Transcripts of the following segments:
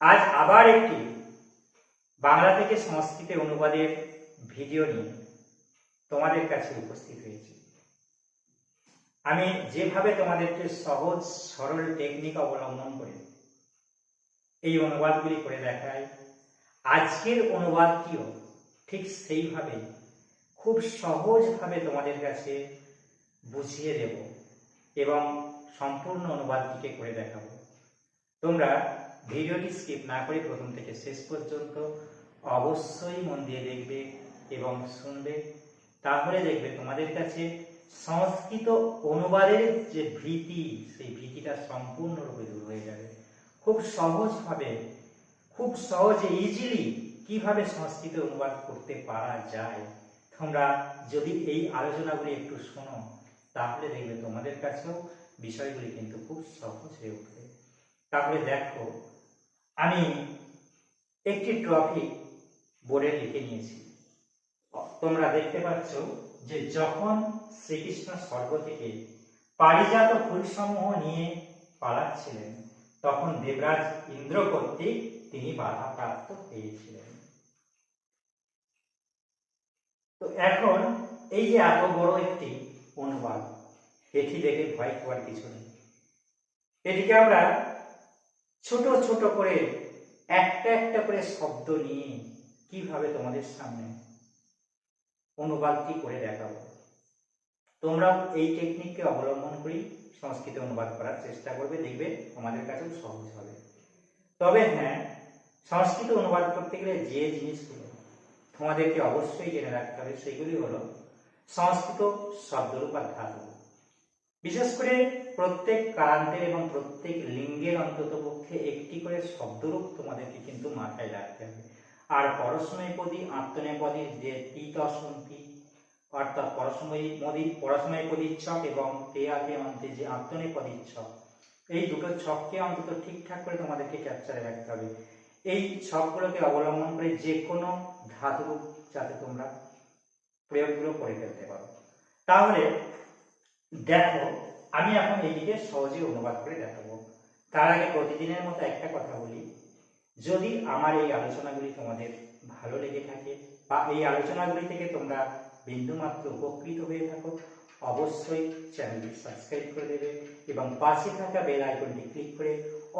আজ আবার একটি বাংলা থেকে সংস্কৃতে অনুবাদের ভিডিও নিয়ে তোমাদের কাছে উপস্থিত হয়েছি। আমি যেভাবে তোমাদেরকে সহজ, সরল টেকনিক অবলম্বন করে এই অনুবাদগুলি করে দেখাই, আজকের অনুবাদটিও ঠিক সেইভাবে খুব সহজভাবে তোমাদের কাছে বুঝিয়ে দেব এবং সম্পূর্ণ অনুবাদটিকে করে দেখাবো। তোমরা ভিডিওটি স্কিপ না করে প্রথম থেকে শেষ পর্যন্ত অবশ্যই মন দিয়ে দেখবে এবং শুনবে। তাহলে দেখবে তোমাদের কাছে সংস্কৃত অনুবাদের যে ভীতি, সেই ভীতিটা সম্পূর্ণরূপে দূর হয়ে যাবে। খুব সহজভাবে, খুব সহজে ইজিলি কীভাবে সংস্কৃত অনুবাদ করতে পারা যায়, তোমরা যদি এই আলোচনাগুলি একটু শোনো, তাহলে দেখবে তোমাদের কাছেও বিষয়গুলি কিন্তু খুব সহজ হয়ে উঠবে। তাহলে দেখো আমি একটি ট্রফি বোর্ডে লিখে নিয়েছি। তোমরা দেখতে পাচ্ছ যে যখন শ্রীকৃষ্ণ স্বর্গ থেকে পারিজাত ফুলসমূহ নিয়ে পালাচ্ছিলেন তখন দেবরাজ ইন্দ্র কর্তৃক তিনি বাধাপ্রাপ্ত হয়েছিলেন। তো এখন এই যে এত বড় একটি অনুবাদ, এটি দেখে ভয় পাওয়ার কিছু নেই। এটিকে আমরা ছোট ছোট করে, একটা একটা করে শব্দ নিয়ে কীভাবে তোমাদের সামনে অনুবাদটি করে দেখাবো? তোমরাও এই টেকনিককে অবলম্বন করেই সংস্কৃত অনুবাদ করার চেষ্টা করবে, দেখবে তোমাদের কাছেও সহজ হবে। তবে হ্যাঁ সংস্কৃত অনুবাদ করতে গেলে যে জিনিসগুলো তোমাদেরকে অবশ্যই জেনে রাখতে হবে, সেগুলি হলো সংস্কৃত শব্দরূপ আর ধাতু বিশেষ করে প্রত্যেক কারান্তের এবং প্রত্যেক লিঙ্গের অন্তত পক্ষে একটি করে শব্দরূপ তোমাদেরকে কিন্তু মাথায় রাখতে হবে। আর পরস্ময়পদী আত্মনেপদী, যে তীতসন্তি অর্থাৎ পরস্ময়ী মদি পরস্ময়পদীর ছক এবং তেয়াতে অন্তে যে আত্মনেপদীর ছক, এই দুটো ছককে অন্তত ঠিকঠাক করে তোমাদেরকে ক্যাপচারে রাখতে হবে। এই ছকগুলোকে অবলম্বন করে যে কোনো ধাতুরূপ যাতে তোমরা প্রয়োগগুলো করে ফেলতে পারো। তাহলে দেখো, আমি এখন এইদিকে সহজে অনুবাদ করে দেখাবো। তার আগে প্রতিদিনের মতো একটা কথা বলি। যদি আমার এই আলোচনাগুলি তোমাদের ভালো লেগে থাকে বা এই আলোচনাগুলি থেকে তোমরা বিন্দুমাত্র উপকৃত হয়ে থাকো, অবশ্যই চ্যানেলটি সাবস্ক্রাইব করে দেবে এবং পাশে থাকা বেল আইকনটি ক্লিক করে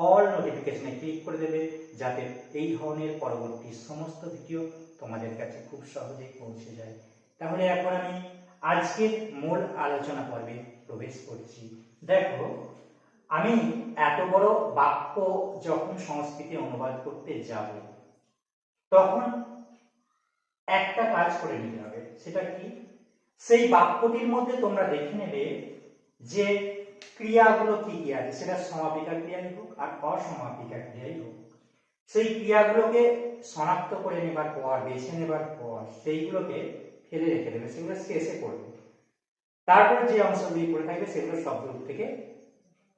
অল নোটিফিকেশনে ক্লিক করে দেবে, যাতে এই ধরনের পরবর্তী সমস্ত ভিডিও তোমাদের কাছে খুব সহজেই পৌঁছে যায়। তাহলে এখন আমি আজকের মূল আলোচনা পর্বে প্রবেশ করছি। দেখো, আমি এত বড় বাক্য যখন সংস্কৃতে অনুবাদ করতে যাব, তখন একটা কাজ করে নিতে হবে, সেটা কি? সেই বাক্যটির মধ্যে তোমরা দেখে নেবে যে ক্রিয়াগুলো কি কি আছে। সেটা সমাপিকা ক্রিয়াই হোক আর অসমাপিকা ক্রিয়াই হোক। সেই ক্রিয়াগুলোকে শনাক্ত করে নেবার পর, বেছে নেবার পর, সেইগুলোকে ফেলে রেখে দেবে, সেগুলো শেষে পড়বে। তারপর যে অংশগুলি পড়ে থাকবে, সেগুলো শব্দরূপ থেকে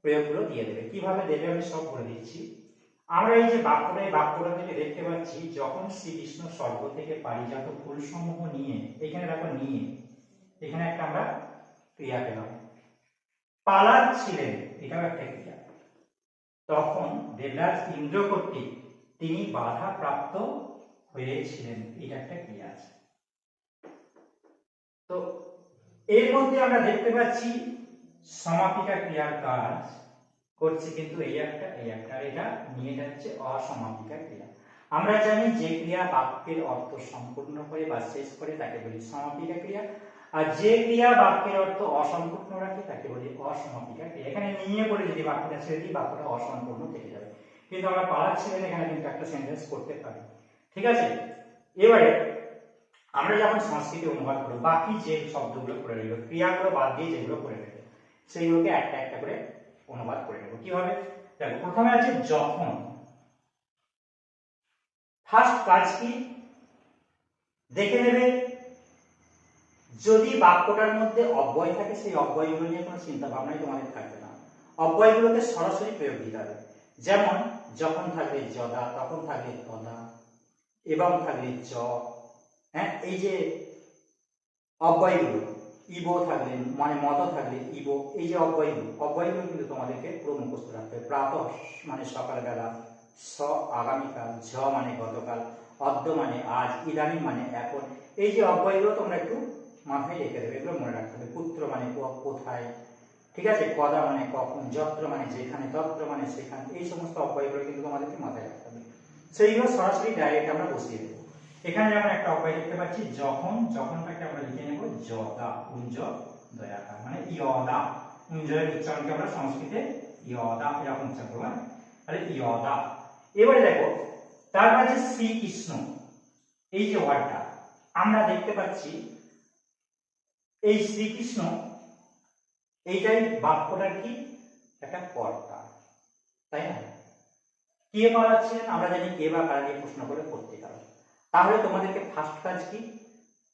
প্রয়োগগুলো দিয়ে দেবে। কীভাবে দেবে আমি সব বলে দিচ্ছি। আমরা এই যে বাক্যটা, এই বাক্যটা থেকে দেখতে পাচ্ছি, যখন শ্রীকৃষ্ণ স্বর্গ থেকে পারিজাত ফুলসমূহ নিয়ে, এখানে দেখো নিয়ে, এখানে একটা আমরা ক্রিয়া পেলাম। পালাচ্ছিলেন, এটাও একটা ক্রিয়া। তখন দেবরাজ ইন্দ্র কর্তৃক তিনি বাধা প্রাপ্ত হয়েছিলেন, এটা একটা ক্রিয়া আছে। তো এর মধ্যে আমরা দেখতে পাচ্ছি সমাপিকা ক্রিয়ার কাজ করছে কিন্তু এই একটা এই একটা এটা নিয়ে যাচ্ছে অসমাপিকা ক্রিয়া। আমরা জানি যে ক্রিয়া বাক্যের অর্থ সম্পূর্ণ করে বা শেষ করে তাকে বলি সমাপিকা ক্রিয়া। আর যে ক্রিয়া বাক্যের অর্থ অসম্পূর্ণ রাখে তাকে বলি অসমাপিকা ক্রিয়া। এখানে নিয়ে পড়ে যদি বাক্যটা ছেড়ে দিই, বাক্যটা অসম্পূর্ণ থেকে যাবে। কিন্তু আমরা পালাচ্ছিলেন এখানে কিন্তু একটা সেন্টেন্স করতে পারি। ঠিক আছে? এবারে আমরা যখন সংস্কৃতি অনুবাদ করব বাকি যে শব্দগুলো করে রইল, ক্রিয়াগুলো বাদ দিয়ে যেগুলো করে রইল সেইগুলোকে একটা একটা করে অনুবাদ করে নেব। কীভাবে দেখো, প্রথমে আছে যখন। ফার্স্ট কাজ কি? দেখে নেবে, যদি বাক্যটার মধ্যে অব্যয় থাকে, সেই অব্যয়গুলো নিয়ে কোনো চিন্তা ভাবনাই তোমাদের থাকবে না। অব্যয়গুলোকে সরাসরি প্রয়োগ দিতে হবে। যেমন, যখন থাকবে যদা, তখন থাকবে তদা, এবং থাকবে জ হ্যাঁ এই যে অব্যয়গুলো, ইবো থাকলে মানে মদ থাকলে ইবো, এই যে অব্যয়গুলো অব্যয়গুলো কিন্তু তোমাদেরকে পুরো মুখস্থ রাখতে হবে। প্রাত মানে সকালবেলা, স আগামীকাল, ঝ মানে গতকাল, অদ্য মানে আজ, ইদানিং মানে এখন। এই যে অব্যয়গুলো তোমরা একটু মাথায় রেখে দেবে, এগুলো মনে রাখতে হবে। পুত্র মানে কোথায়? ঠিক আছে? কদা মানে কখন? যত্র মানে যেখানে, তত্র মানে সেখানে। এই সমস্ত অব্যয়গুলো কিন্তু তোমাদেরকে মাথায় রাখতে হবে। সেইগুলো সরাসরি ডাইরেক্ট আমরা বসিয়ে দেবো। এখানে যেমন একটা অব্যয় দেখতে পাচ্ছি, যখন যখনটাকে আমরা লিখে নেব যদা কুঞ্জ দয়াকার। মানে ইয়দা। কুঞ্জের উচ্চারণকে আমরা সংস্কৃতে ইয়দা এরকম উচ্চারণ করব হ্যাঁ? তাহলে ইয়দা। এবারে দেখো তারপর যে শ্রীকৃষ্ণ। এই যে ওয়ার্ডটা, আমরা দেখতে পাচ্ছি, এই শ্রীকৃষ্ণ, এইটাই বাক্যটার কি? একটা কর্তা। তাই না? কে পালাচ্ছেন? আমরা জানি কে বা কারা প্রশ্ন করে করতে পারো। তাহলে তোমাদেরকে ফার্স্ট কাজ কি?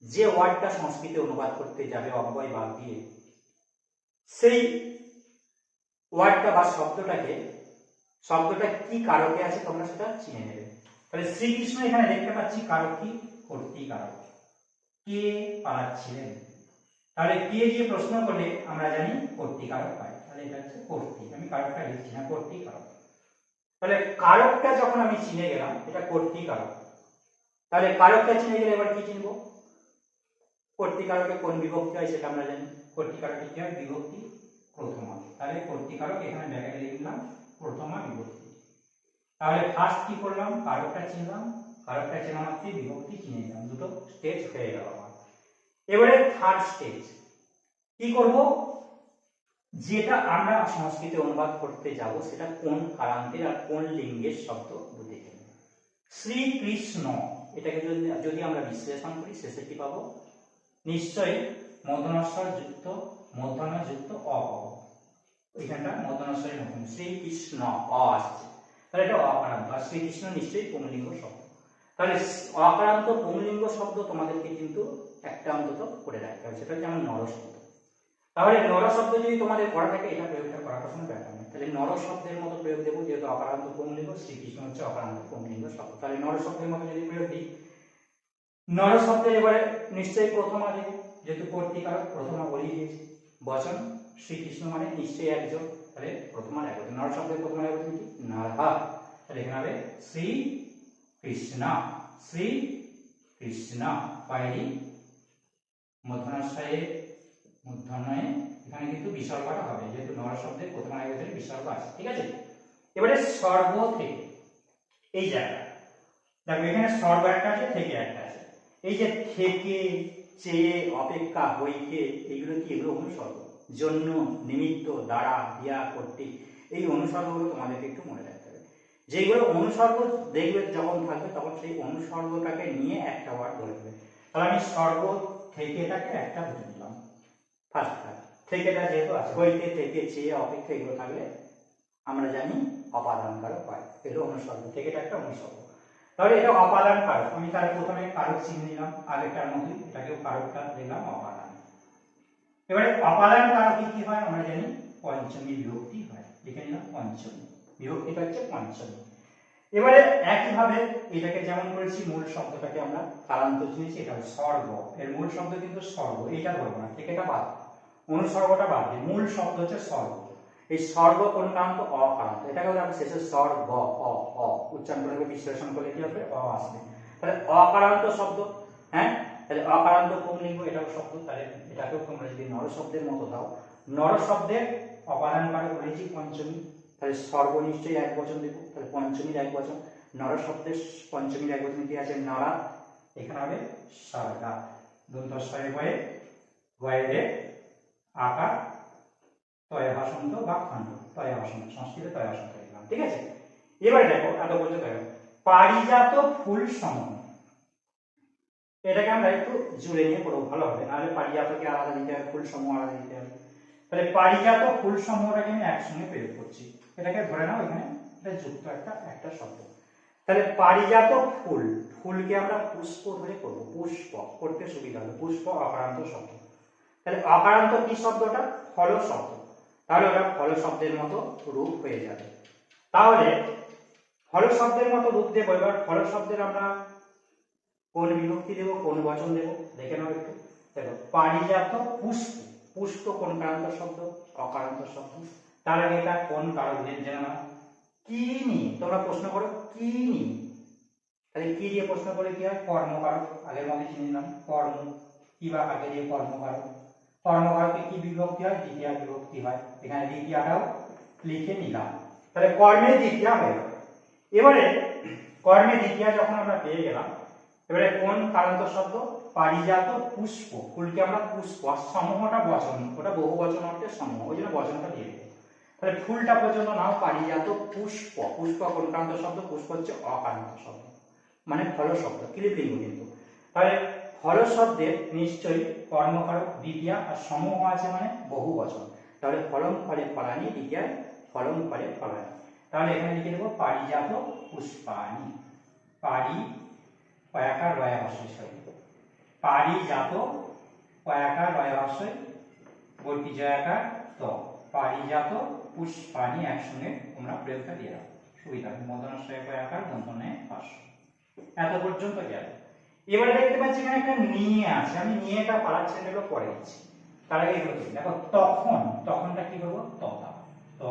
যে ওয়ার্ডটা সংস্কৃতে অনুবাদ করতে যাবে অব্যয় বাদ দিয়ে, সেই ওয়ার্ডটা বা শব্দটাকে, শব্দটা কি কারকে আছে তোমরা সেটা চিনে নেবে। তাহলে শ্রীকৃষ্ণ এখানে দেখতে পাচ্ছি কারক কি? কর্তৃ কারক কে পালাচ্ছিলেন তাহলে কে দিয়ে প্রশ্ন করলে আমরা জানি কর্তৃ কারক পাই। তাহলে এটা হচ্ছে কর্তৃ। আমি কারকটা লিখছি না কর্তৃ কারক তাহলে কারকটা যখন আমি চিনে গেলাম, এটা কর্তৃ কারক তাহলে কারকটা চিনে গেলে এবার কি চিনবো? কর্তৃকারকে কোন বিভক্তি হয় সেটা আমরা জানি। কর্তৃকারকে কি হয়? বিভক্তি প্রথমা। তাহলে কর্তৃকারক এখানে ব্যাগে লিখলাম প্রথমা বিভক্তি। তাহলে ফার্স্ট কি করলাম? কারকটা চিনলাম। কারকটা চেনা মাত্রই বিভক্তি চিনে নিলাম। দুটো স্টেজ হয়ে গেল আমার। এবারে থার্ড স্টেজ কি করব? যেটা আমরা সংস্কৃতে অনুবাদ করতে যাব, সেটা কোন কারান্তের আর কোন লিঙ্গের শব্দ নেব। শ্রীকৃষ্ণ এটাকে যদি যদি আমরা বিশ্লেষণ করি, শেষে কি পাবো? নিশ্চয়ই মদনস্বর যুক্ত মধ্যাহ্ন যুক্ত অ ওইখানটা মদনস্বরের মতন শ্রীকৃষ্ণ অ আসছে। তাহলে এটা অকারান্ত আর শ্রীকৃষ্ণ নিশ্চয়ই পুংলিঙ্গ শব্দ। তাহলে অকারান্ত পুংলিঙ্গ শব্দ তোমাদেরকে কিন্তু একটা অন্তত করে রাখতে হবে, সেটা যেমন নর শব্দ তাহলে নর শব্দ যদি তোমাদের করা থাকে, এটা প্রয়োগটা করাটা কোনো ব্যাপার নেই। তাহলে নর শব্দের মতো প্রয়োগ দেবো, যেহেতু অকারান্ত পুংলিঙ্গ শ্রীকৃষ্ণ হচ্ছে অকারান্ত পুংলিঙ্গ শব্দ। তাহলে নর শব্দের মতো যদি প্রয়োগ দিই নর শব্দের এবারে নিশ্চয়ই প্রথম আগে যেহেতু কর্তিকার প্রথমা বলি দিয়েছি, বচন, শ্রীকৃষ্ণ মানে নিশ্চয়ই একজন, তাহলে প্রথমা একজন। নর শব্দের প্রথমা একজন কি নারহা। তাহলে এখানে হবে শ্রী কৃষ্ণ শ্রী কৃষ্ণ বাইরি মধ্যাহ্নশয়ে মধ্যাহ্নয়ে এখানে কিন্তু বিসর্গটা হবে, যেহেতু নর শব্দের প্রথমা একজনের বিসর্গ আছে, ঠিক আছে? এবারে সর্ব থেকে, এই জায়গা দেখো এখানে সর্ব একটা আছে, থেকে একটা আছে। এই যে থেকে, চেয়ে, অপেক্ষা হইতে এগুলো কি? এগুলো অনুসর্গ। জন্য, নিমিত্ত, দ্বারা, দিয়া, কর্তৃক। এই অনুসর্গগুলো তোমাদেরকে একটু মনে রাখতে হবে। যেগুলো অনুসর্গ দেখবে যখন থাকবে, তখন সেই অনুসর্গটাকে নিয়ে একটা ওয়ার্ড ধরে দেবে তাহলে আমি সর্ব থেকেটাকে একটা ধরে নিলাম। ফার্স্ট থেকেটা যেহেতু আছে হইতে থেকে চেয়ে অপেক্ষা এগুলো থাকলে আমরা জানি অপাদান কারক হয় এগুলো অনুসর্গ, থেকেটা একটা অনুসর্গ। তাহলে এটা অপাদান কারক। আমি তার প্রথমে কারক চিহ্ন নিলাম আগেরটার মতোই এটাকেও কারকটা দিলাম অপাদান। এবারে অপাদান কারক কি হয়? আমরা জানি পঞ্চমী বিভক্তি হয়। লিখে নিলাম পঞ্চমী। বিভক্তিটা হচ্ছে পঞ্চমী। এবারে একইভাবে এটাকে যেমন করেছি, মূল শব্দটাকে আমরা কারান্ত চিনেছি এটা স্বর্গ। এর মূল শব্দ কিন্তু স্বর্গ, এইটা ধরবো না থেকে এটা বাদ। অনুসর্গটা বাদ দিই। মূল শব্দ হচ্ছে স্বর্গ। এই স্বর্গ কোন কারান্ত অকারান্ত এটাকে হলো আমরা শেষে স্বর্গ, অ অ। উচ্চারণ করে বিশ্লেষণ করলে কি হবে? অ আসবে। তাহলে অকারান্ত শব্দ হ্যাঁ? তাহলে অকারান্ত পুংলিঙ্গ এটাও শব্দ। তাহলে এটাকেও তোমরা যদি নর শব্দের মতো দাও। নর শব্দের অপাদান কারক বলেছি পঞ্চমী। তাহলে সর্ব নিশ্চয়ই এক বচন দেবো। তাহলে পঞ্চমীর এক বচন। নর শব্দের পঞ্চমীর এক বচন কি আছে? নরা এখানে হবে সর্গা দন্তস্বরে বয়ে গয়ে আকার, তয় বা খণ্ড। তয় সংস্কৃতে তয় ভাষন্ত লিখলাম, ঠিক আছে? এবারে দেখো এত পর্যন্ত দেখো পারিজাত ফুল সমূহ এটাকে আমরা একটু জুড়ে নিয়ে পড়ব, ভালো হবে। নাহলে পারিজাতকে আলাদা দিতে হবে, ফুল সমূহ আলাদা দিতে হবে। তাহলে পারিজাত ফুল সমূহটাকে আমি একসঙ্গে প্রয়োগ করছি। এটাকে ধরে নাও, এখানে এটা যুক্ত একটা একটা শব্দ। তাহলে পারিজাত ফুল, ফুলকে আমরা পুষ্প ধরে করব পুষ্প করতে সুবিধা হবে, পুষ্প অকারান্ত শব্দ। তাহলে অকারান্ত কি শব্দটা? ফল শব্দ। তাহলে ওটা ফল শব্দের মতো রূপ হয়ে যাবে। তাহলে ফল শব্দের মতো রূপ দেবো। এবার ফল শব্দের আমরা কোন বিভক্তি দেবো, কোন বচন দেবো? দেখে নাও একটু। দেখো, পারিজাত পুষ্প। পুষ্প কোন কারান্ত শব্দ? অকারান্ত শব্দ। তার আগে এটা কোন কারক জেনে নাও কি নিয়ে? তোমরা প্রশ্ন করো, কি নিয়ে? তাহলে কি দিয়ে প্রশ্ন করলে কি হয়? কর্মকারক। আগের মধ্যে চিনে নিলাম। কর্ম। কি বা আগে দিয়ে কর্মকারক? কর্মকারকে কি বিভক্তি হয়? দ্বিতীয় বিভক্তি হয়। এখানে দ্বিতীয়টাও লিখে নিলাম। তাহলে কর্মের দ্বিতীয় হয়ে এবারে কর্মের দ্বিতীয় যখন আমরা পেয়ে গেলাম, এবারে কোন কারান্ত শব্দ? পারিজাত পুষ্প। ফুলকে আমরা পুষ্প আর সমূহটা বচন। ওটা বহু বচন অর্থে সমূহ। ওই জন্য বচনটা দিয়ে তাহলে ফুলটা পর্যন্ত নাও, পারিজাত পুষ্প। পুষ্প কোন কারান্ত শব্দ? পুষ্প হচ্ছে অকারান্ত শব্দ। মানে ফল শব্দ ক্লিপলিঙ্গ কিন্তু তাহলে ফল শব্দের নিশ্চয়ই কর্মকারক দ্বিতীয়া আর সমূহ আছে মানে বহু বচন। তাহলে ফলন ফলে ফলানি দ্বিতীয় ফলন ফলে ফলানি। তাহলে এখানে লিখে দেবো পারিজাত পুষ্পানি পারি কয়াকার রয়া সরি পারিজাত কয়াকার রয়া হস্যই বর্তি জয়াকার ত। পারিজাত পুষ্পানি একসঙ্গে তোমরা প্রয়োগটা দিয়ে রাখো সুবিধা মদনাশয় কয়াকার দন্তনে হস্য এত পর্যন্ত গেল। এবারে দেখতে পাচ্ছি এখানে একটা নিয়ে আছে। আমি নিয়েটা পাড়ার ছেলেগুলো পরে দিচ্ছি। তার আগে এগুলো দেখি। তখন, তখনটা কি করব তথা ত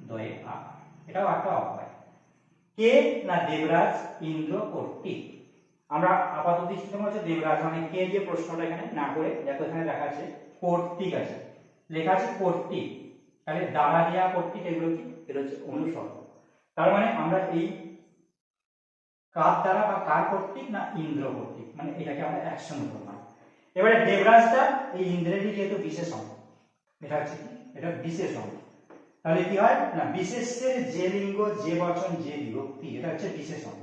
দয়ে আ। এটাও একটা অপায় কে না দেবরাজ, ইন্দ্র কর্তৃক আমরা আপাতত দৃষ্টিতে মনে হচ্ছে দেবরাজ। মানে কে যে প্রশ্নটা এখানে না করে, দেখো এখানে লেখা আছে, কর্তৃক আছে। লেখা আছে কর্তৃক তাহলে দ্বারা দেওয়া কর্তৃক এগুলো কি? এটা হচ্ছে অনুসর্গ তার মানে আমরা এই কার দ্বারা বা কার কর্তৃক না ইন্দ্র কর্তৃক? মানে এটাকে আমরা একসঙ্গে ধরলাম এবারে দেবরাজটা এই ইন্দ্রেরই যেহেতু বিশেষণ, এটা হচ্ছে কি? এটা বিশেষণ। তাহলে কি হয়? না বিশেষের যে লিঙ্গ, যে বচন, যে বিভক্তি, এটা হচ্ছে বিশেষণ।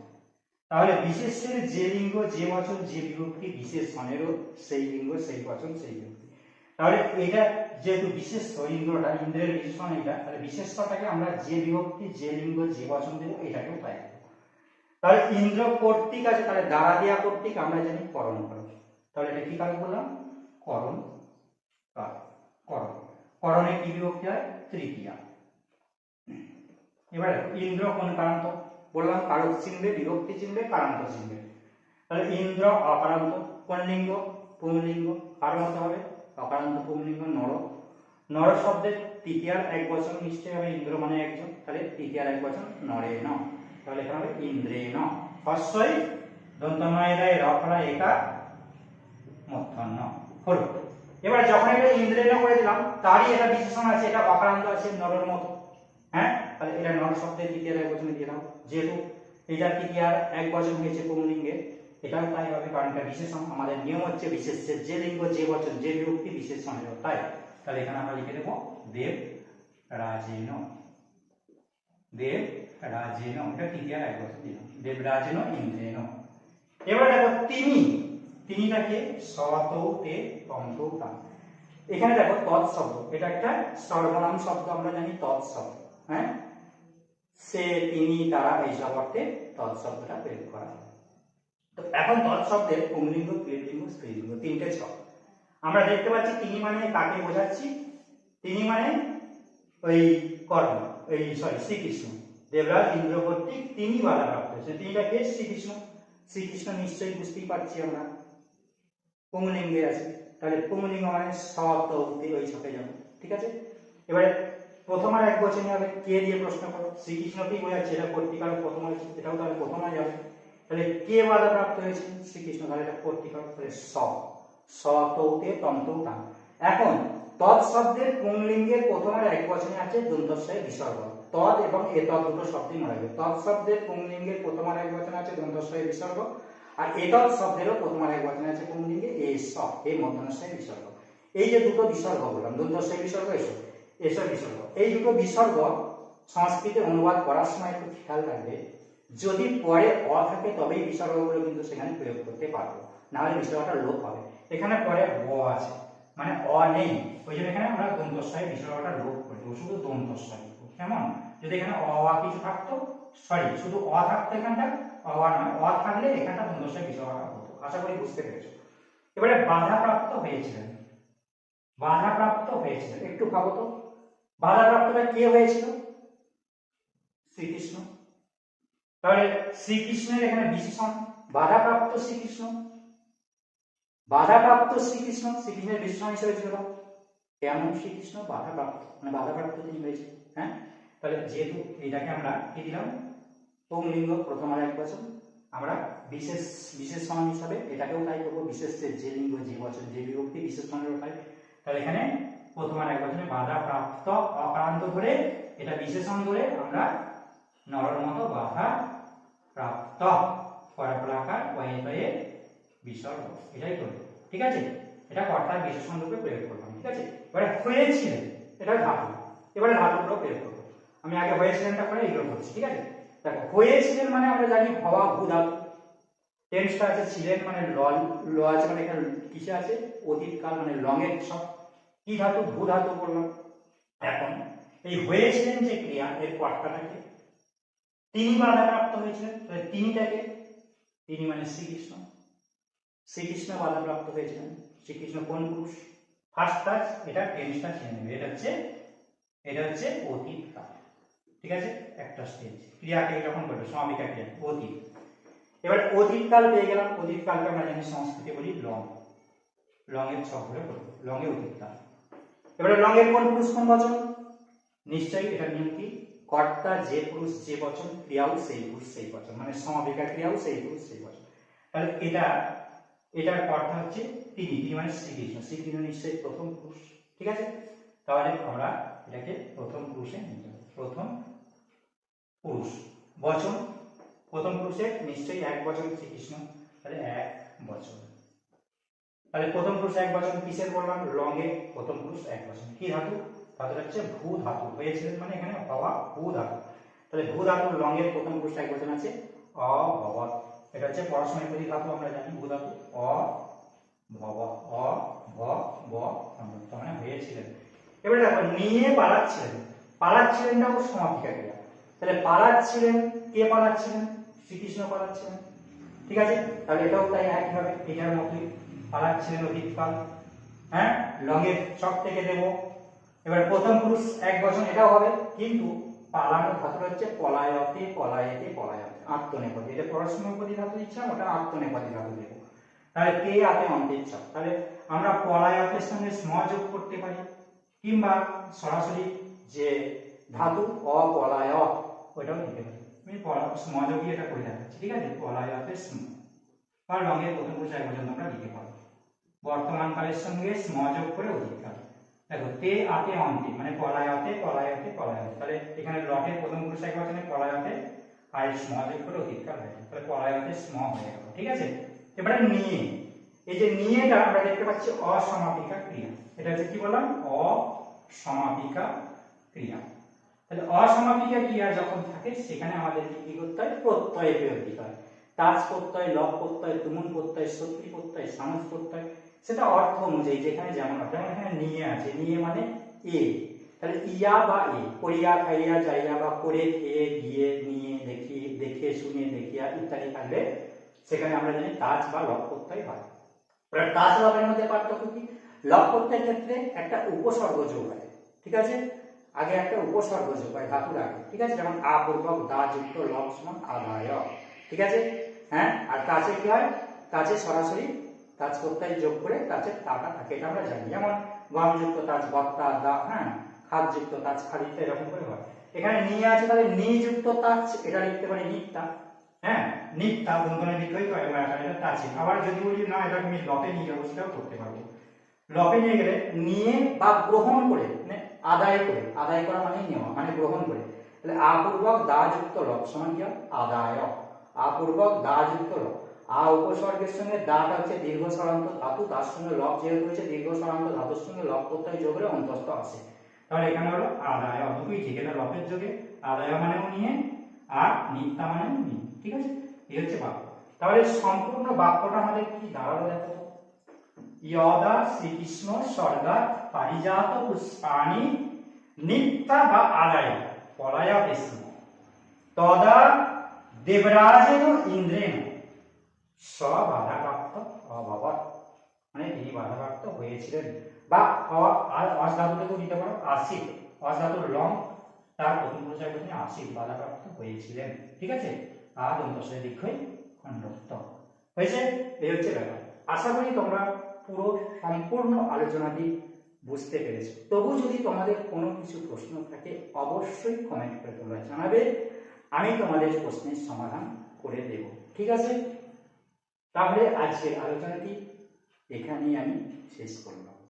তাহলে বিশেষের যে লিঙ্গ, যে বচন, যে বিভক্তি বিশেষণেরও সেই লিঙ্গ, সেই বচন, সেই বিভক্তি। তাহলে এটা যেহেতু বিশেষ ইন্দ্রটা, ইন্দ্রের বিশেষণ এটা, তাহলে বিশেষটাকে আমরা যে বিভক্তি, যে লিঙ্গ, যে বচন দেবো, এটাকেও দেবো তাহলে ইন্দ্র কর্তৃক আছে, তাহলে দ্বারা দেয়া কর্তৃক, আমরা জানি করণ করণ। তাহলে এটা কি কারণ বললাম? করণ কারক করণ। করণে কি বিভক্তি হয়? তৃতীয়া। এবারে ইন্দ্র কোন কারান্ত? বললাম কারক চিনবে, বিভক্তি চিনবে, কারান্ত চিনবে। তাহলে ইন্দ্র অকারান্ত, কোন লিঙ্গ? পুংলিঙ্গ। কার মতো হবে? অকারান্ত, পুংলিঙ্গ, নর। নর শব্দের তৃতীয়ার এক বচন নিশ্চয়ই হবে, ইন্দ্র মানে একজন। তাহলে তৃতীয়ার এক বচন নরে ন। তাহলে এখানে হবে ইন্দ্রে ন হস্যই দন্তময় রায় রফলা একা মধ্যাহ্ন হলো। এবার যখন এটা ইন্দ্রেণ করে দিলাম, তারই এটা বিশেষণ আছে, এটা অকারান্ত আছে, নরের মতো। হ্যাঁ? তাহলে এটা নর শব্দের এক বচনে দাও। যেহেতু এটা তৃতীয়ার এক বচন হয়েছে পুংলিঙ্গে এটাও তাই হবে, কারণ এটা বিশেষণ। আমাদের নিয়ম হচ্ছে বিশেষের যে লিঙ্গ, যে বচন, যে বিভক্তি বিশেষণের তাই। তাহলে এখানে আমরা লিখে দেবো দেব রাজেন। দেব রাজেন এটা তৃতীয়ার এক বচন দিলাম দেব রাজেন ইন্দ্রেন এবার দেখো তিনি তিনিটাকে সতৌতে তন্তৌতা এখানে দেখো তৎ শব্দ এটা একটা সর্বনাম শব্দ আমরা জানি তৎ শব্দ হ্যাঁ সে তিনি তারা এইসব অর্থে তৎ শব্দটা প্রয়োগ করা হয় তো এখন তৎ শব্দের পুংলিঙ্গ ক্রিয়লিঙ্গ স্ত্রীলিঙ্গ তিনটে শব্দ আমরা দেখতে পাচ্ছি তিনি মানে কাকে বোঝাচ্ছি তিনি মানে ওই কর্ম ওই সরি শ্রীকৃষ্ণ দেবরাজ ইন্দ্র কর্তৃক তিনি বাধা প্রাপ্ত হয়েছে। তিনিটা কে শ্রীকৃষ্ণ। শ্রীকৃষ্ণ নিশ্চয়ই বুঝতেই পারছি আমরা। পুংলিঙ্গে আছে। তাহলে পুংলিঙ্গ মানে সত উক্তি ওই সাথে যাব। ঠিক আছে? এবারে প্রথম আর এক বচনে হবে, কে দিয়ে প্রশ্ন করো? শ্রীকৃষ্ণকেই বোঝাচ্ছে এটা কর্তিকারক প্রথম হয়েছে এটাও তাহলে প্রথমে যাবে। তাহলে কে বাধা প্রাপ্ত হয়েছে? শ্রীকৃষ্ণ, তাহলে এটা কর্তিকারক তাহলে স। সতৌতে তন্তৌতাম এখন তৎ শব্দের পুংলিঙ্গের প্রথম আর এক বচনে আছে দন্তস্বয় বিসর্গ। তদ এবং এ তদ দুটো শব্দই মনে রাখবে তৎ শব্দের পুংলিঙ্গের প্রথম আর এক বচনে আছে দন্তস্বয় বিসর্গ। আর এ তদ শব্দেরও প্রথম আর এক বচনে আছে, পুংলিঙ্গে এ স, এ মধ্যনস্বয় বিসর্গ। এই যে দুটো বিসর্গ বললাম দন্তস্বয় বিসর্গ, এসব এসব বিসর্গ। এই দুটো বিসর্গ সংস্কৃতে অনুবাদ করার সময় একটু খেয়াল রাখবে, যদি পরে অ থাকে তবেই বিসর্গগুলো কিন্তু সেখানে প্রয়োগ করতে পারব। নাহলে বিসর্গটা লোপ হবে। এখানে পরে ব আছে মানে অ নেই। ওই জন্য এখানে আমরা দন্তস্বয় বিসর্গটা লোপ করে। দেবো শুধু দন্তস্বয়। কেমন? যদি এখানে অ কিছু থাকতো সরি শুধু অ থাকতো এখানটা, অ নয়, অ থাকলে এখানটা দন্তস্বয় বিসর্গটা হতো। আশা করি বুঝতে পেরেছ। এবারে বাধাপ্রাপ্ত হয়েছিলেন। বাধাপ্রাপ্ত হয়েছিলেন। একটু ভাবো তো। বাধাপ্রাপ্তটা কে হয়েছিল? শ্রীকৃষ্ণ। তাহলে শ্রীকৃষ্ণের এখানে বিশেষণ, বাধাপ্রাপ্ত শ্রীকৃষ্ণ। বাধাপ্রাপ্ত শ্রীকৃষ্ণ, শ্রীকৃষ্ণের বিশেষণ হিসেবে ছিল কেমন শ্রীকৃষ্ণ? বাধাপ্রাপ্ত মানে বাধাপ্রাপ্ত তিনি হয়েছে হ্যাঁ? তাহলে যেহেতু এটাকে আমরা কি দিলাম? পুংলিঙ্গ প্রথম আর এক বছর আমরা বিশেষ বিশেষ সমান হিসাবে এটাকেও তাই করব। বিশেষের যে লিঙ্গ, যে বছর যে বিভক্তি বিশেষ সমানের তাই তাহলে এখানে প্রথম আর এক বছরে বাধা প্রাপ্ত অক্রান্ত ধরে এটা বিশেষণ ধরে আমরা নরর মতো বাধা প্রাপ্ত। পরাপরাকার ওয়ে বিসর্গ এটাই করব। ঠিক আছে? এটা কর্তার বিশেষণ রূপে প্রয়োগ করলাম। ঠিক আছে? এবারে হয়েছিলেন এটা ধাতু। এবারে ধাতুগুলো প্রয়োগ করব। আমি আগে হয়েছিলেনটা করে এগুলো করছি, ঠিক আছে? দেখো, হয়েছিলেন মানে আমরা জানি হওয়া ভূ ধাতু টেন্সটা আছে ছিলেন মানে ল ল আছে মানে এখানে কিসে আছে? অতীতকাল মানে লঙের সব কি ধাতু? ভূ ধাতু বললাম এখন, এই হয়েছিলেন যে ক্রিয়া, এর কর্তাটাকে তিনি বাধাপ্রাপ্ত হয়েছিলেন, তাহলে তিনিটাকে তিনি মানে শ্রীকৃষ্ণ। শ্রীকৃষ্ণ বাধাপ্রাপ্ত হয়েছিলেন। শ্রীকৃষ্ণ কোন পুরুষ? ফার্স্ট টাচ এটা টেন্সটা নেবে, এটা হচ্ছে এটা হচ্ছে অতীতকাল ঠিক আছে? একটা স্টেজ ক্রিয়াকে যখন করবে সমাপিকা ক্রিয়া, অতীত। এবার অতীতকাল পেয়ে গেলাম। অতীতকালকে আমরা জানি সংস্কৃতে বলি লং। লং এর ছক ধরে করব লং এ অতীতকাল এবারে লং এর কোন পুরুষ কোন বচন? নিশ্চয়ই এটা নিয়ম কি? কর্তা যে পুরুষ যে বচন, ক্রিয়াও সেই পুরুষ সেই বচন। মানে সমাপিকা ক্রিয়াও সেই পুরুষ সেই বচন। তাহলে এটা, এটার কর্তা হচ্ছে তিনি। তিনি মানে শ্রীকৃষ্ণ। শ্রীকৃষ্ণ নিশ্চয়ই প্রথম পুরুষ। ঠিক আছে? তাহলে আমরা এটাকে প্রথম পুরুষে নিয়ে যাব প্রথম পুরুষ বচন প্রথম পুরুষের নিশ্চয়ই এক বচন শ্রীকৃষ্ণ তাহলে এক বচন তাহলে প্রথম পুরুষ এক বচন কিসের বললাম লঙ্গে প্রথম পুরুষ এক বচন কি ধাতু ধাতুটা হচ্ছে ভূ ধাতু হয়েছিলেন মানে এখানে হওয়া ভূ ধাতু তাহলে ভূ ধাতু লঙ্গের প্রথম পুরুষ এক বচন আছে অভবত এটা হচ্ছে পড়াশোনায় প্রতি ধাতু আমরা জানি ভূ ধাতু অ অ ভ ব মানে হয়েছিলেন এবারে দেখো, নিয়ে পালাচ্ছিলেন। পালাচ্ছিলেনটাও সমাপিকা ক্রিয়া তাহলে পালাচ্ছিলেন, কে পালাচ্ছিলেন? শ্রীকৃষ্ণ পালাচ্ছিলেন। ঠিক আছে? তাহলে এটাও তাই একই হবে এটার মতোই পালাচ্ছিলেন অতীতকাল হ্যাঁ? লঙের চক থেকে দেব। এবার প্রথম পুরুষ এক বছর, এটাও হবে। কিন্তু পালানোর ধাতুটা হচ্ছে পলায়তে, পলায়েতে, পলায়তে আত্মনেপদী এটা পরস্ময়পদী ধাতু দিচ্ছিলাম ওটা আত্মনেপদী ধাতু দেবো। তাহলে কে আতে অন্তের চাপ তাহলে আমরা পলায়তের সঙ্গে স্ম যোগ করতে পারি। কিংবা সরাসরি যে ধাতু অপলায়। ওইটাও দিতে পারি। আমি পলা- স্ম যোগই এটা করে দেখাচ্ছি ঠিক আছে? পলায়তে স্ম। বা রঙের প্রথম পুরুষ পর্যন্ত আমরা দিতে পারব বর্তমান কালের সঙ্গে স্ম করে অধিকার দেখো, তে, আতে, অন্তে মানে পলায়তে পলায়তে পলায়তে। তাহলে এখানে লটের প্রথম পুরুষ এক বচনে পলায়তে আর স্ম করে অধিকার হয়ে যাবে তাহলে পলায়তে স্ম হয়ে গেল, ঠিক আছে? এবারে নিয়ে। এই যে নিয়েটা আমরা দেখতে পাচ্ছি অসমাপিকা ক্রিয়া। এটা হচ্ছে কি বললাম? অসমাপিকা ক্রিয়া। তাহলে অসমাপিকা ক্রিয়া যখন থাকে, সেখানে আমাদের কি করতে হয়? প্রত্যয় প্রয়োগ দিতে হয়। তাজ প্রত্যয়, লব প্রত্যয় তুমুন প্রত্যয় সত্যি প্রত্যয়, সামস প্রত্যয়, সেটা অর্থ অনুযায়ী, যেখানে যেমন যেমন এখানে নিয়ে আছে, নিয়ে মানে এ। তাহলে ইয়া বা এ, করিয়া, খাইয়া, যাইয়া বা করে, খেয়ে, গিয়ে, নিয়ে, দেখি, দেখে, শুনে, দেখিয়া ইত্যাদি থাকলে, সেখানে আমরা জানি তাজ বা লব প্রত্যয় হয়। তাজ লবের মধ্যে পার্থক্য কি? লব করতে ক্ষেত্রে একটা উপসর্গ যোগ হয় ঠিক আছে? আগে একটা উপসর্গ যোগ হয় ধাতুর আগে, ঠিক আছে? যেমন আ পূর্বক দা যুক্ত লব সমান আদায় ঠিক আছে? হ্যাঁ? আর কাছে কি হয়? কাছে সরাসরি তাজ প্রত্যয় যোগ করে কাছে তাটা থাকে, এটা আমরা জানি। যেমন গম যুক্ত তাজ বত্তা, দা হ্যাঁ? খাদ যুক্ত তাজ খাদিতে এরকম করে হয়। এখানে নিয়ে আছে তাহলে নি যুক্ত তাজ এটা লিখতে পারি নিত্যা হ্যাঁ? নিত্যা বন্ধনের বিক্রয় করে এটা তাছে আবার যদি বলি, না এটা আমি লপে নিয়ে যাব, সেটাও করতে পারব। লপে নিয়ে গেলে নিয়ে বা গ্রহণ করে মানে আদায় করে। আদায় করা মানে নেওয়া মানে গ্রহণ করে। তাহলে আপূর্বক দা যুক্ত লব সমান কি? আদায়। আপূর্বক দা যুক্ত লব আ উপসর্গের সঙ্গে দাটা হচ্ছে দীর্ঘ সরান্ত ধাতু, তার সঙ্গে লব যেহেতু হচ্ছে দীর্ঘ সরান্ত ধাতুর সঙ্গে লব প্রত্যয় যোগ অন্তস্থ আসে তাহলে এখানে হলো আদায়। দুটোই ঠিক এটা লবের যোগে আদায় মানেও নিয়ে আর নিত্যা মানেও নিয়ে। ঠিক আছে? এই হচ্ছে বাক্য। তাহলে সম্পূর্ণ বাক্যটা আমাদের কি দাঁড়াল দেখো यदा শ্রীকৃষ্ণ স্বর্গা পারিজাত পুষ্পাণি নিত্যা বা আদায় পলায়তে স্ম তদা দেবরাজেন ইন্দ্রেণ স্ববাধাপ্রাপ্ত অভবৎ মানে তিনি বাধাপ্রাপ্ত হয়েছিলেন। বা অসাধু থেকেও দিতে পারো আশিক অসাধুর লং তার প্রথম প্রচার করতে আশিক বাধাপ্রাপ্ত হয়েছিলেন। ঠিক আছে? আদ অন্তঃ দীর্ঘই খণ্ডত্ব হয়েছে? এই হচ্ছে ব্যাপার। আশা করি তোমরা পুরো সম্পূর্ণ আলোচনাটি বুঝতে পেরেছ। তবু যদি তোমাদের কোনো কিছু প্রশ্ন থাকে, অবশ্যই কমেন্ট করে তোমরা জানাবে। আমি তোমাদের প্রশ্নের সমাধান করে দেব। ঠিক আছে? তাহলে আজকের আলোচনাটি এখানেই আমি শেষ করলাম।